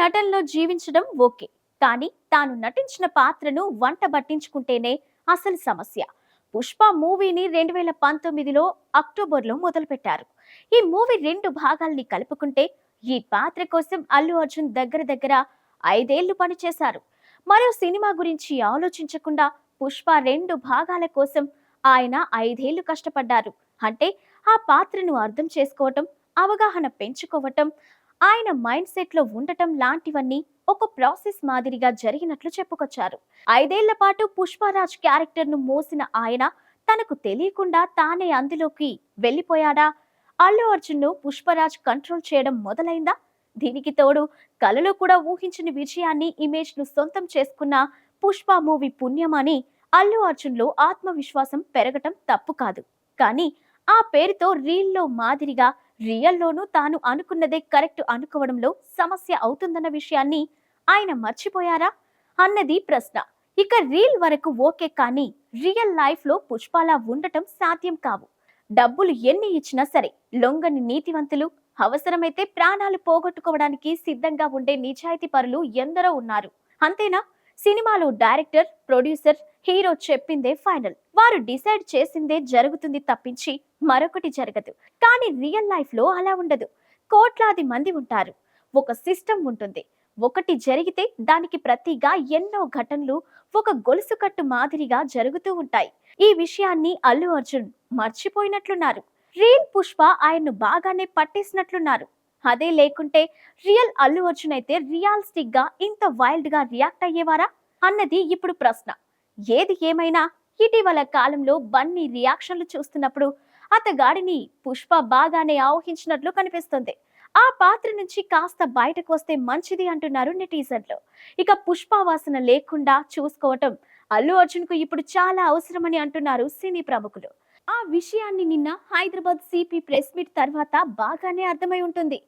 నటించడం ఓకే. కానీ తాను నటించిన పాత్రను వంట పట్టించుకుంటేనే అసలు సమస్య. పుష్ప మూవీని రెండు వేల పంతొమ్మిదిలో అక్టోబర్లో మొదలుపెట్టారు. ఈ మూవీ రెండు భాగాల్ని కలుపుకుంటే ఈ పాత్ర కోసం అల్లు అర్జున్ దగ్గర దగ్గర ఐదేళ్ళు పనిచేశారు. మరో సినిమా గురించి ఆలోచించకుండా పుష్ప రెండు భాగాల కోసం ఆయన ఐదేళ్ళు కష్టపడ్డారు. అంటే ఆ పాత్రను అర్థం చేసుకోవటం అవగాహన పెంచుకోవటం ఆయన మైండ్ సెట్లో ఉండటం లాంటివన్నీ ఒక ప్రాసెస్ మాదిరిగా జరిగినట్లు చెప్పుకొచ్చారు. ఐదేళ్ళ పాటు పుష్పరాజ్ క్యారెక్టర్ను మోసిన ఆయన తనకు తెలియకుండా తానే అందులోకి వెళ్ళిపోయాడా? అల్లు అర్జున్ను పుష్పరాజ్ కంట్రోల్ చేయడం మొదలైందా? దీనికి తోడు కలలో కూడా ఊహించని విజయాన్ని ఇమేజ్ను సొంతం చేసుకున్న పుష్ప మూవీ పుణ్యమని అల్లు అర్జున్లో ఆత్మవిశ్వాసం పెరగటం తప్పు కాదు. కానీ ఆ పేరుతో రీల్లో మాదిరిగా రియల్లోనూ తాను అనుకున్నదే కరెక్ట్ అనుకోవడంలో సమస్య అవుతుందన్న విషయాన్ని ఆయన మర్చిపోయారా? అన్నది ప్రశ్న. ఇక రీల్ వరకు ఓకే కానీ రియల్ లైఫ్లో పుష్పాలా ఉండటం సాధ్యం కావు. డబ్బులు ఎన్ని ఇచ్చినా సరే లొంగని నీతివంతులు అవసరమైతే ప్రాణాలు పోగొట్టుకోవడానికి సిద్ధంగా ఉండే నిజాయితీ పరులు ఎందరో ఉన్నారు. అంతేనా? సినిమాలో డైరెక్టర్ ప్రొడ్యూసర్ హీరో చెప్పిందే ఫైనల్. వారు డిసైడ్ చేసిందే జరుగుతుంది తప్పించి మరొకటి జరగదు. కానీ రియల్ లైఫ్లో అలా ఉండదు. కోట్లాది మంది ఉంటారు. ఒక సిస్టమ్ ఉంటుంది. ఒకటి జరిగితే దానికి ప్రతిగా ఎన్నో ఘటనలు ఒక గొలుసు కట్టు మాదిరిగా జరుగుతూ ఉంటాయి. ఈ విషయాన్ని అల్లు అర్జున్ మర్చిపోయినట్లున్నారు. రీల్ పుష్ప ఆయన్ను బాగానే పట్టేసినట్లున్నారు. అదే లేకుంటే రియల్ అల్లు అర్జున్ అయితే రియాలిస్టిక్గా ఇంత వైల్డ్గా రియాక్ట్ అయ్యేవారా? అన్నది ఇప్పుడు ప్రశ్న. ఏది ఏమైనా ఇటీవల కాలంలో బన్నీ రియాక్షన్లు చూస్తున్నప్పుడు అతగాడిని పుష్ప బాగానే ఆవహించినట్లు కనిపిస్తుంది. ఆ పాత్ర నుంచి కాస్త బయటకు వస్తే మంచిది అంటున్నారు నెటిజన్లు. ఇక పుష్ప వాసన లేకుండా చూసుకోవటం అల్లు అర్జున్కు ఇప్పుడు చాలా అవసరమని అంటున్నారు సినీ ప్రముఖులు. ఆ విషయాన్ని నిన్న హైదరాబాద్ సిపి ప్రెస్ మీట్ తర్వాత బాగానే అర్థమై ఉంటుంది.